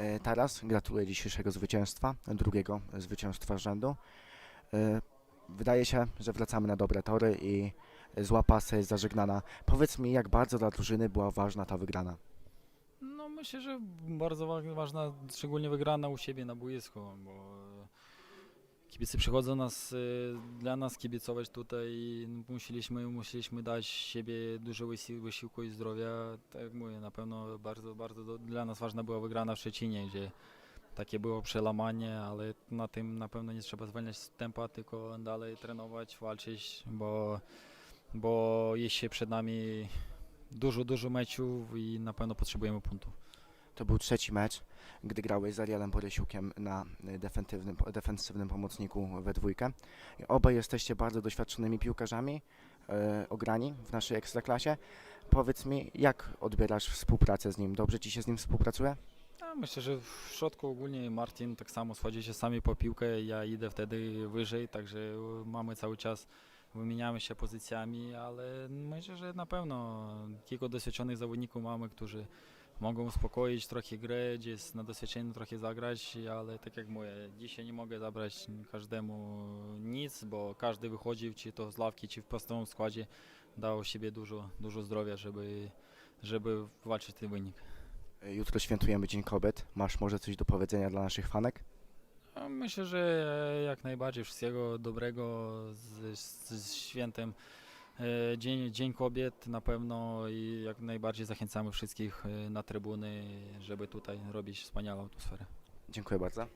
E, Teraz gratuluję dzisiejszego zwycięstwa, drugiego zwycięstwa rzędu. E, Wydaje się, że wracamy na dobre tory i zła pasa jest zażegnana. Powiedz mi, jak bardzo dla drużyny była ważna ta wygrana. No myślę, że bardzo wa- ważna, szczególnie wygrana u siebie na boisku, bo kibice przychodzą nas, y, dla nas kibicować tutaj i musieliśmy, musieliśmy dać siebie dużo wysi- wysiłku i zdrowia. Tak jak mówię, na pewno bardzo, bardzo do, dla nas ważna była wygrana w Szczecinie, gdzie takie było przełamanie, ale na tym na pewno nie trzeba zwalniać tempa, tylko dalej trenować, walczyć, bo, bo jest się przed nami dużo, dużo meczów i na pewno potrzebujemy punktów. To był trzeci mecz, gdy grałeś z Arielem Borysiukiem na y, defensywnym, defensywnym pomocniku we dwójkę. Obaj jesteście bardzo doświadczonymi piłkarzami, e, ograni w naszej ekstraklasie. Powiedz mi, jak odbierasz współpracę z nim? Dobrze ci się z nim współpracuje? Ja myślę, że w środku ogólnie Martin tak samo schodzi się sami po piłkę, ja idę wtedy wyżej, także mamy cały czas, wymieniamy się pozycjami, ale myślę, że na pewno kilku doświadczonych zawodników mamy, którzy mogą uspokoić trochę grę, gdzieś na doświadczeniu trochę zagrać, ale tak jak mówię, dzisiaj nie mogę zabrać każdemu nic, bo każdy wychodził, czy to z ławki, czy w podstawowym składzie, dał siebie dużo, dużo zdrowia, żeby, żeby walczyć ten wynik. Jutro świętujemy Dzień Kobiet. Masz może coś do powiedzenia dla naszych fanek? A Myślę, że jak najbardziej wszystkiego dobrego z, z, z świętem. E, Dzień, Dzień Kobiet na pewno i jak najbardziej zachęcamy wszystkich e, na trybuny, żeby tutaj robić wspaniałą atmosferę. Dziękuję bardzo.